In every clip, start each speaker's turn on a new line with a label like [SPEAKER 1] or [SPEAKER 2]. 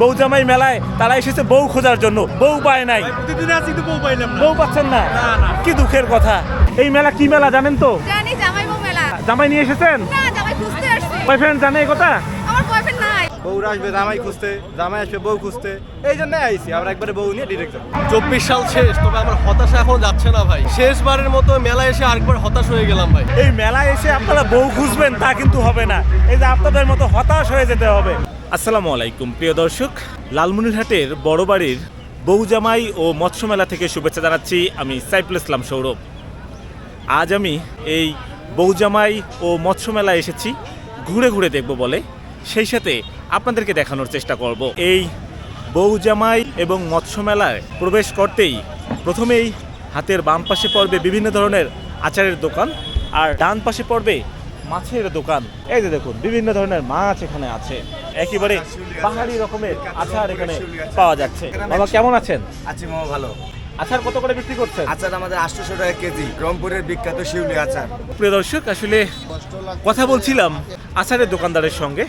[SPEAKER 1] বৌজামাই মেলায় তারা এসেছে বউ খোঁজার জন্য। বউ পায় নাই।
[SPEAKER 2] প্রতিদিন আছি কিন্তু বউ পাইলাম না
[SPEAKER 1] বউ পাচ্ছেন না?
[SPEAKER 2] না, না।
[SPEAKER 1] কি দুঃখের কথা। এই মেলা কি মেলা জানেন তো?
[SPEAKER 3] জানি জামাই বউ মেলা।
[SPEAKER 1] জামাই নিয়ে এসেছেন?
[SPEAKER 3] না জামাই খুঁজতে আসছে।
[SPEAKER 1] বয়ফ্রেন্ড জানে এই কথা?
[SPEAKER 2] বউরা আসবে জামাই খুঁজতে জামাই আসবে বউ খুঁজতে। এই জন্য আইছি আমরা একবারে বউ নিয়ে ডিরেক্ট
[SPEAKER 4] চব্বিশ সাল শেষ তবে আমার হতাশা এখন যাচ্ছে না ভাই। শেষবারের মতো মেলায় এসে আরেকবার হতাশ হয়ে গেলাম ভাই।
[SPEAKER 1] এই মেলায় এসে আপনারা বউ খুঁজবেন তা কিন্তু হবে না। এই যে আপনাদের মতো হতাশ হয়ে যেতে হবে। আসসালামু আলাইকুম প্রিয় দর্শক। লালমনিরহাটের বড় বাড়ির বউ জামাই ও মৎস্য মেলা থেকে শুভেচ্ছা জানাচ্ছি আমি সাইফুল ইসলাম সৌরভ। আজ আমি এই বৌজামাই ও মৎস্য মেলায় এসেছি। ঘুরে ঘুরে দেখব বলে। সেই সাথে আপনাদেরকে দেখানোর চেষ্টা করব। এই বৌজামাই এবং মৎস্য মেলায় প্রবেশ করতেই প্রথমেই হাতের বাম পাশে পড়বে বিভিন্ন ধরনের আচারের দোকান আর ডান পাশে পড়বে মাছের দোকান। এই যে দেখুন বিভিন্ন ধরনের মাছ এখানে আছে। একেবারে পাহাড়ি রকমের আচার এখানে পাওয়া যাচ্ছে। বাবা কেমন আছেন?
[SPEAKER 5] আছি মামা ভালো।
[SPEAKER 1] আচার কত করে বিক্রি করছেন?
[SPEAKER 5] আচার আমাদের আটশোশো টাকা কেজি রংপুরের বিখ্যাত শিউলি আচার।
[SPEAKER 1] প্রিয় দর্শক আসলে কথা বলছিলাম আচারের দোকানদারের সঙ্গে।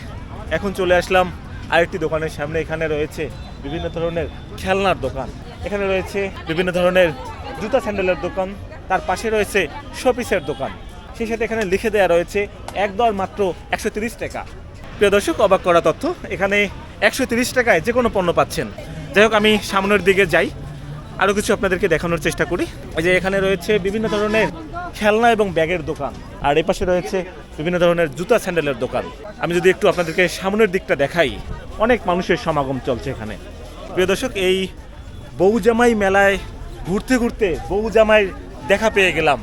[SPEAKER 1] এখন চলে আসলাম আরেকটি দোকানের সামনে। এখানে রয়েছে বিভিন্ন ধরনের খেলনার দোকান। এখানে রয়েছে বিভিন্ন ধরনের জুতা স্যান্ডেলের দোকান। তার পাশে রয়েছে শোপিসের দোকান। সেই সাথে এখানে লিখে দেওয়া রয়েছে, এক দর মাত্র একশো তিরিশ টাকা। প্রিয় দর্শক, অবাক করা তথ্য, এখানে একশো তিরিশ টাকায় যে কোনো পণ্য পাচ্ছেন। যাই হোক, আমি সামনের দিকে যাই। আরও কিছু আপনাদেরকে দেখানোর চেষ্টা করি। যে এখানে রয়েছে বিভিন্ন ধরনের খেলনা এবং ব্যাগের দোকান। আর এই পাশে রয়েছে বিভিন্ন ধরনের জুতা স্যান্ডেলের দোকান। আমি যদি একটু আপনাদেরকে সামনের দিকটা দেখাই, অনেক মানুষের সমাগম চলছে এখানে। প্রিয় দর্শক, এই বউজামাই মেলায় ঘুরতে ঘুরতে বউজামাই দেখা পেয়ে গেলাম।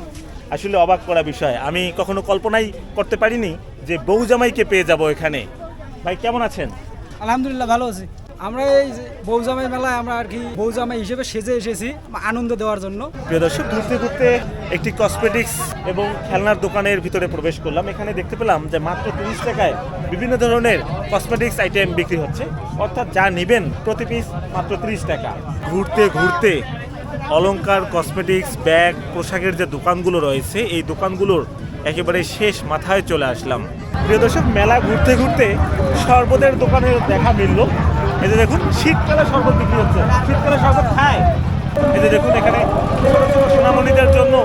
[SPEAKER 1] আসলে অবাক করা বিষয়। আমি কখনো কল্পনাই করতে পারিনি যে বউজামাইকে পেয়ে যাব এখানে। ভাই, কেমন আছেন?
[SPEAKER 6] আলহামদুলিল্লাহ, ভালো আছি। আমরা এই বৌজামাই মেলায় আমরা আর কি বৌজামাই হিসেবে সেজে এসেছি আনন্দ দেওয়ার জন্য।
[SPEAKER 1] প্রিয় দর্শক ঘুরতে ঘুরতে একটি কসমেটিক্স এবং খেলনার দোকানের ভিতরে প্রবেশ করলাম। এখানে দেখতে পেলাম যে মাত্র তিরিশ টাকায় বিভিন্ন ধরনের কসমেটিক্স আইটেম বিক্রি হচ্ছে। অর্থাৎ যা নেবেন প্রতি পিস মাত্র তিরিশ টাকা। ঘুরতে ঘুরতে অলংকার কসমেটিক্স ব্যাগ পোশাকের যে দোকানগুলো রয়েছে, এই দোকানগুলোর একেবারে শেষ মাথায় চলে আসলাম। প্রিয় দর্শক, মেলা ঘুরতে ঘুরতে শরবতের দোকানের দেখা মিলল। এই যে দেখুন, শীতকালে শরবত বিক্রি হচ্ছে। শীতকালে শরবত খায়। এই যে দেখুন, এখানে সোনামণিদের জন্য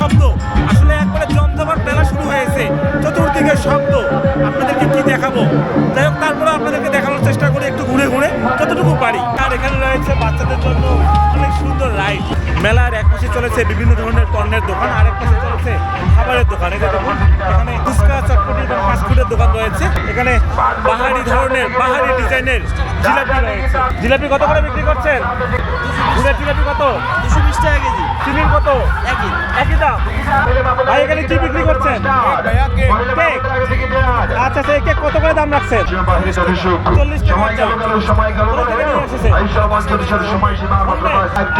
[SPEAKER 1] শব্দ। আসলে একবারে জমজমাট মেলা শুরু হয়েছে। চতুর্দিকে শব্দ। আপনাদেরকে কি দেখাবো? যাই হোক, তারপরে আপনাদেরকে দেখানোর চেষ্টা করি একটু ঘুরে ঘুরে, যতটুকু পারি। আর এখানে রয়েছে বাচ্চাদের জন্য অনেক সুন্দর রাইড। মেলার এক পাশে চলেছে বিভিন্ন ধরনের পণ্যের দোকান আর এক পাশে চলেছে খাবারের দোকান। এটা দেখুন, এখানে ফুচকা, চটপটি এবং ফাস্টফুডের দোকান রয়েছে। এখানে পাহাড়ি ধরনের পাহাড়ি ডিজাইনের জিলাপি জিলাপি কত করে বিক্রি করছেন? গুড়ের জিলাপি কত?
[SPEAKER 2] দুশো বিশ টাকা কেজি।
[SPEAKER 1] চিনির কত? একই। একই দাম? ভাই এখানে কি বিক্রি করছেন? কেক। আচ্ছা সেই কেক কত করে দাম রাখছেন? চল্লিশ টাকা?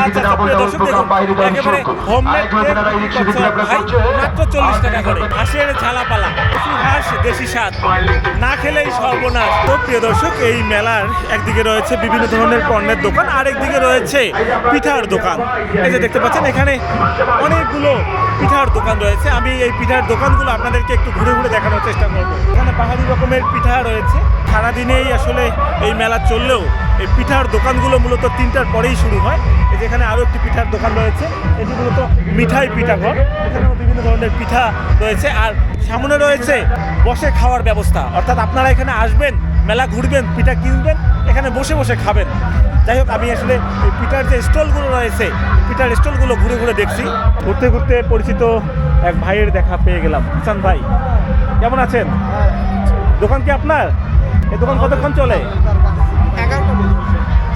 [SPEAKER 1] আচ্ছা, আচ্ছা, মাত্র চল্লিশ টাকা করে। হাঁসের ঝালাপালা দেশি হাঁস দেশি স্বাদ। না খেলেই সর্বনাশ। তো প্রিয় দর্শক এই মেলার একদিকে রয়েছে বিভিন্ন ধরনের পণ্যের দোকান আর একদিকে রয়েছে পিঠার দোকান। এই যে দেখতে পাচ্ছেন, এখানে অনেকগুলো পিঠার দোকান রয়েছে। আমি এই পিঠার দোকানগুলো আপনাদেরকে একটু ঘুরে ঘুরে দেখানোর চেষ্টা করব। এখানে পাহাড়ি রকমের পিঠা রয়েছে। সারাদিনেই আসলে এই মেলা চললেও এই পিঠার দোকানগুলো মূলত তিনটার পরেই শুরু হয়। এই যে এখানে আরও একটি পিঠার দোকান রয়েছে। এটি মূলত মিঠাই পিঠা ঘর এখানেও বিভিন্ন ধরনের পিঠা রয়েছে। আর সামনে রয়েছে বসে খাওয়ার ব্যবস্থা। অর্থাৎ আপনারা এখানে আসবেন মেলা ঘুরবেন পিঠা কিনবেন এখানে বসে বসে খাবেন। যাই হোক আমি আসলে পিঠার যে স্টলগুলো রয়েছে পিঠার স্টলগুলো ঘুরে ঘুরে দেখছি। ঘুরতে ঘুরতে পরিচিত এক ভাইয়ের দেখা পেয়ে গেলাম। হাসান ভাই কেমন আছেন? দোকান কি আপনার? এই দোকান কতক্ষণ চলে?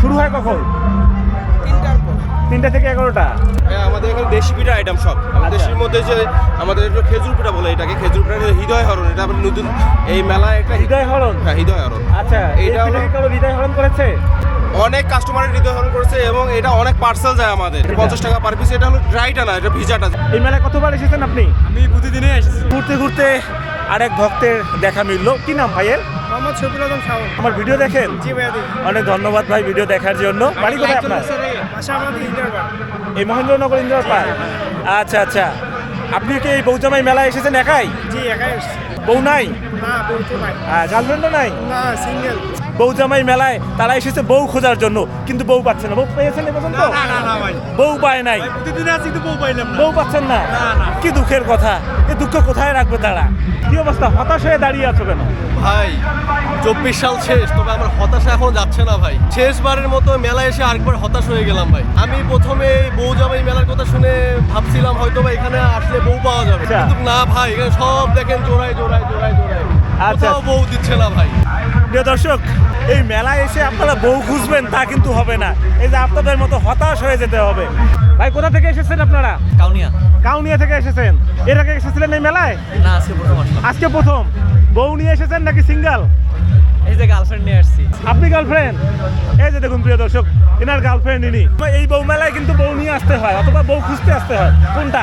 [SPEAKER 1] শুরু হয় কখন? তিনটা থেকে এগারোটা?
[SPEAKER 4] হ্যাঁ আমাদের এখানে দেশি পিঠা আইটেম সব।
[SPEAKER 1] আচ্ছা।
[SPEAKER 4] দেশির মধ্যে যে আমাদের একটু খেজুর পিঠা বলে এটাকে খেজুর পিঠা হৃদয় হরণ এটা আমাদের নতুন এই মেলায় একটা
[SPEAKER 1] হৃদয় হরণ?
[SPEAKER 4] হ্যাঁ হৃদয় হরণ।
[SPEAKER 1] আচ্ছা এই
[SPEAKER 4] এইটা হলো-
[SPEAKER 1] কারও হৃদয় হরণ করেছে?
[SPEAKER 4] অনেক কাস্টমারের হৃদয় হরণ করেছে এবং এটা অনেক পার্সেল যায় আমাদের। পঞ্চাশ টাকা পার পিস এটা হলো ড্রাইটা না এটা ভিজাটা।
[SPEAKER 1] এই মেলায় কতবার এসেছেন আপনি?
[SPEAKER 2] আমি প্রতিদিনই এসেছি।
[SPEAKER 1] ঘুরতে ঘুরতে আরেক ভক্তের দেখা মিললো। কি নাম ভাইয়ের?
[SPEAKER 6] মোহাম্মদ শাওন
[SPEAKER 1] আমার ভিডিও দেখেন?
[SPEAKER 6] জি
[SPEAKER 1] অনেক ধন্যবাদ ভাই ভিডিও দেখার জন্য। বাড়ি কোথায় আপনার?
[SPEAKER 6] বাসা আমাদের ইন্টারভার
[SPEAKER 1] এই মহেন্দ্রনগর ইন্দ্রার পার্ক আচ্ছা আচ্ছা। আপনি কি এই বৌজামাই মেলায় এসেছেন একাই?
[SPEAKER 6] জি একাই এসেছি।
[SPEAKER 1] বউ নাই?
[SPEAKER 6] না বলতে ভাই
[SPEAKER 1] গার্লফ্রেন্ডও নাই?
[SPEAKER 6] না সিঙ্গেল
[SPEAKER 1] বউ জামাই মেলায় তারা এসেছে বউ খোঁজার জন্য। কিন্তু বউ পাচ্ছে না। বউ পেয়েছেন এ বউ পায় নাই। বউ পাচ্ছেন না? কি দুঃখের কথা। এই দুঃখ কোথায় রাখবে তারা? কি অবস্থা? হতাশ হয়ে দাঁড়িয়ে আছো কেন?
[SPEAKER 7] ভাই চব্বিশ সাল শেষ তবে আমার হতাশা এখন যাচ্ছে না ভাই। শেষবারের মতো মেলা এসে আরেকবার হতাশ হয়ে গেলাম ভাই। আমি প্রথমে বউ জামাই মেলার কথা শুনে ভাবছিলাম হয়তো বা এখানে আসলে বউ পাওয়া যাবে।
[SPEAKER 1] আচ্ছা।
[SPEAKER 7] কিন্তু না ভাই এখানে সব দেখেন জোড়ায় জোড়ায় জোড়ায় জোড়ায়।
[SPEAKER 1] আচ্ছা।
[SPEAKER 7] বউ দিচ্ছে না ভাই।
[SPEAKER 1] প্রিয় দর্শক এই মেলায় এসে আপনারা বউ খুঁজবেন তা কিন্তু হবে না। এই যে আপনাদের মতো হতাশ হয়ে যেতে হবে। ভাই কোথা থেকে এসেছেন আপনারা?
[SPEAKER 8] কাউনিয়া।
[SPEAKER 1] কাউনিয়া থেকে এসেছেন। এর আগে এসেছিলেন এই মেলায়?
[SPEAKER 8] না আজকে প্রথম
[SPEAKER 1] আজকে প্রথম। বউ নিয়ে এসেছেন নাকি সিঙ্গেল?
[SPEAKER 8] যে গার্লফ্রেন্ড নিয়ে আসছি।
[SPEAKER 1] আপনি গার্লফ্রেন্ড এই যে দেখুন প্রিয় দর্শক এনার গার্লফ্রেন্ড ইনি। এই বউ মেলায় কিন্তু বউ নিয়ে আসতে হয় অথবা বউ খুঁজতে আসতে হয়। কোনটা?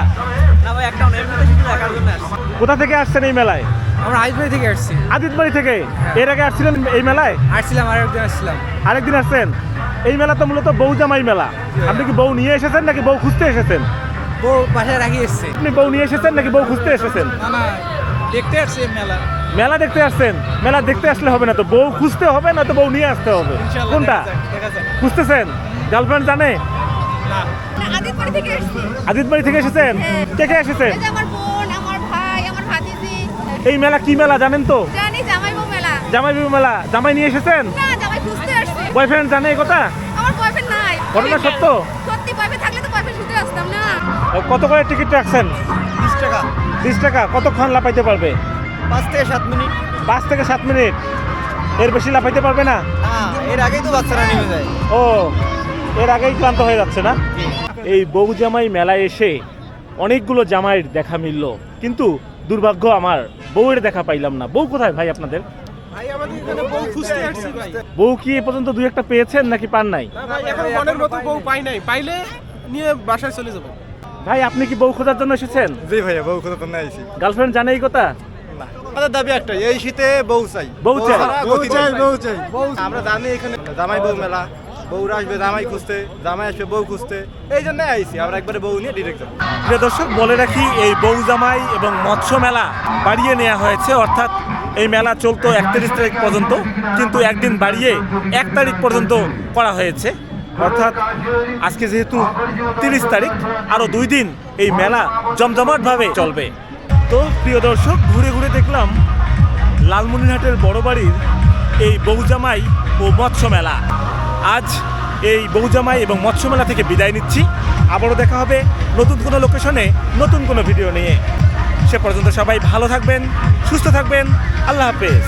[SPEAKER 8] না ভাই একটা এমনিতে শুধু দেখার জন্য আসছি।
[SPEAKER 1] কোথা থেকে আসছেন এই মেলায়?
[SPEAKER 6] আমরা আইজবাড়ি থেকে আসছি।
[SPEAKER 1] আদিতবাড়ি থেকে? এর আগে আসছিলেন এই মেলায়?
[SPEAKER 6] আসছিলাম আর একদিন আসছিলাম।
[SPEAKER 1] আরেকদিন আসছেন? এই মেলা তো মূলত বউ জামাই মেলা। আপনি কি বউ নিয়ে এসেছেন নাকি বউ খুঁজতে এসেছেন?
[SPEAKER 6] বউ বাসায় রাখি এসছে।
[SPEAKER 1] আপনি বউ নিয়ে এসেছেন নাকি বউ খুঁজতে এসেছেন?
[SPEAKER 6] না না দেখতে আসছি মেলা
[SPEAKER 1] মেলা দেখতে আসছেন? মেলা দেখতে আসলে হবে না তো। বউ খুঁজতে হবে না তো বউ নিয়ে আসতে হবে? কোনটা? খুঁজতেছেন? গার্লফ্রেন্ড জানে?
[SPEAKER 3] আদিতবাড়ি থেকে এসছি।
[SPEAKER 1] থেকে এসেছেন? কে কে এসেছেন?
[SPEAKER 3] এই যে আমার বোন আমার ভাই আমার ভাতিজি।
[SPEAKER 1] এই মেলা কি মেলা জানেন তো?
[SPEAKER 3] জামাই বউ মেলা।
[SPEAKER 1] জামাই বিবু মেলা। জামাই নিয়ে এসেছেন?
[SPEAKER 3] না জামাই খুঁজতে আসছি।
[SPEAKER 1] বয়ফ্রেন্ড জানে এই কথা?
[SPEAKER 3] আমার বয়ফ্রেন্ড নাই।
[SPEAKER 1] ঘটনা সত্য?
[SPEAKER 3] সত্যি বয়ফ্রেন্ড থাকলে তো বয়ফ্রেন্ড শুতে আসতাম না।
[SPEAKER 1] কত করে টিকিট রাখছেন?
[SPEAKER 7] বিশ টাকা।
[SPEAKER 1] বিশ টাকা। কতক্ষণ লাপাইতে পারবে?
[SPEAKER 7] পাঁচ থেকে সাত মিনিট।
[SPEAKER 1] পাঁচ থেকে সাত মিনিট। এর বেশি লাফাইতে পারবে না?
[SPEAKER 7] এর আগেই তো বাচ্চারা নেমে যায়।
[SPEAKER 1] ও এর আগেই ক্লান্ত হয়ে যাচ্ছে না? এই বউ জামাই মেলায় এসে অনেকগুলো জামাইয়ের দেখা মিলল। কিন্তু দুর্ভাগ্য আমার বউয়ের দেখা পাইলাম না। বউ কোথায় ভাই আপনাদের?
[SPEAKER 4] ভাই আমাদের এখানে বউ
[SPEAKER 1] কি এ পর্যন্ত দুই একটা পেয়েছেন নাকি পান নাই?
[SPEAKER 4] ভাই এখন মনের মতো বউ পাই নাই। পাইলে নিয়ে বাসায় চলে যাব।
[SPEAKER 1] ভাই আপনি কি বউ খোঁজার জন্য এসেছেন?
[SPEAKER 2] জি ভাইয়া বউ কোথা তো আইছি
[SPEAKER 1] গার্লফ্রেন্ড জানে এই কথা?
[SPEAKER 2] আমাদের দাবি একটাই এই শীতে বউ চাই।
[SPEAKER 1] বউ চাই।
[SPEAKER 5] বউ চাই, বউ চাই।
[SPEAKER 2] আমরা জানি এখানে জামাই বউ মেলা বউরা আসবে জামাই খুঁজতে জামাই আসবে বউ খুঁজতে। এই জন্য আইছি আমরা একবারে বউ নিয়ে ডিরেক্ট যাব।
[SPEAKER 1] প্রিয় দর্শক বলে রাখি এই বউ জামাই এবং মৎস্য মেলা বাড়িয়ে নেওয়া হয়েছে অর্থাৎ এই মেলা চলতো একত্রিশ তারিখ পর্যন্ত কিন্তু একদিন বাড়িয়ে এক তারিখ পর্যন্ত করা হয়েছে। অর্থাৎ আজকে যেহেতু তিরিশ তারিখ আরও দুই দিন এই মেলা জমজমাটভাবে চলবে। তো প্রিয় দর্শক, ঘুরে ঘুরে দেখলাম লালমনিরহাটের বড় বাড়ির এই বৌজামাই ও মৎস্য মেলা। আজ এই বৌজামাই এবং মৎস্য মেলা থেকে বিদায় নিচ্ছি। আবারও দেখা হবে নতুন কোনো লোকেশনে, নতুন কোনো ভিডিও নিয়ে। সে পর্যন্ত সবাই ভালো থাকবেন, সুস্থ থাকবেন। আল্লাহ হাফেজ।